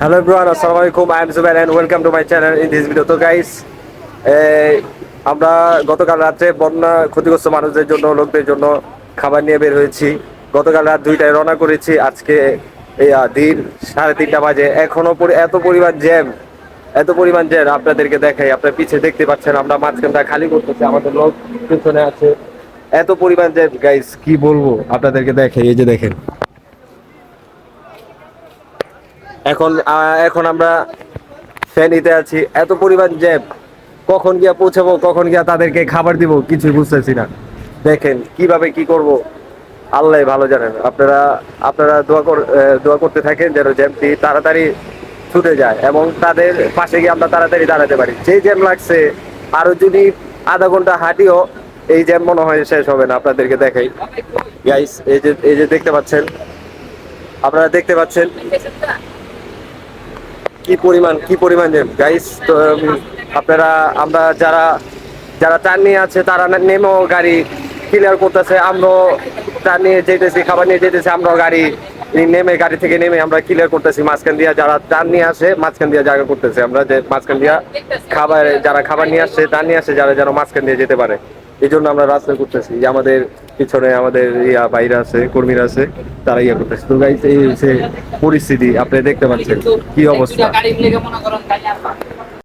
Hello everyone, Assalamualaikum. I am Zubair and welcome to my channel in this video. তো guys আমরা গতকাল রাত্রে বন্যা ক্ষতিগ্রস্ত মানুষদের জন্য লোকদের জন্য খাবার নিয়ে বের হয়েছি। গতকাল রাত দুইটায় রওনা করেছি। আজকে এই দিন সাড়ে তিনটা বাজে। এখনও পরি- এত পরিমাণ জ্যাম এত পরিমাণ জ্যাম আপনাদেরকে দেখাই। আপনার পিছে দেখতে পাচ্ছেন আমরা মাঝখানটা খালি করতেছি। আমাদের লোক পিছনে আছে। এত পরিমাণ জ্যাম গাইস কি বলব? আপনাদেরকে দেখাই। এই যে দেখেন। এখন এখন আমরা ফ্যানিতে আছি। এত পরিমাণ জ্যাম কখন গিয়া পৌঁছাবো, কখন গিয়া তাদেরকে খাবার দিব, কিছুই বুঝতেছি না। দেখেন, কীভাবে কি করব? আল্লাহ ভালো জানেন। আপনারা আপনারা দোয়া দোয়া করতে থাকেন যেন জ্যামটি তাড়াতাড়ি ছুটে যায় এবং তাদের পাশে গিয়ে আমরা তাড়াতাড়ি দাঁড়াতে পারি। যে জ্যাম লাগছে, আরও যদি আধা ঘণ্টা হাঁটিও, এই জ্যাম মনে হয় শেষ হবে না। আপনাদেরকে দেখাই। গাইস এই যে এই যে দেখতে পাচ্ছেন, আপনারা দেখতে পাচ্ছেন কি পরিমাণ কি পরিমাণ গাইস তো আপনারা, আমরা যারা যারা টান নিয়ে আছে, তারা নেমেও গাড়ি ক্লিয়ার করতেছে, আমরাও টান নিয়ে যেতেছি খাবার নিয়ে যেতেছি আমরাও গাড়ি নেমে, গাড়ি থেকে নেমে আমরা ক্লিয়ার করতেছি, মাঝখান দিয়া যারা টান নিয়ে আসে, মাঝখান দিয়ে জায়গা করতেছি, আমরা যে মাঝখান দিয়া খাবার, যারা খাবার নিয়ে আসছে টান নিয়ে আসে যারা যেন মাঝখান দিয়ে যেতে পারে। এই জন্য আমরা রাস্তা করতেছি। যে আমাদের পিছনে আমাদের ইয়া বাইরা আছে, কর্মীরা আছে, তারা ইয়া করতেছে। তো গাইছে এই পরিস্থিতি, আপনি দেখতে পাচ্ছেন কি অবস্থা?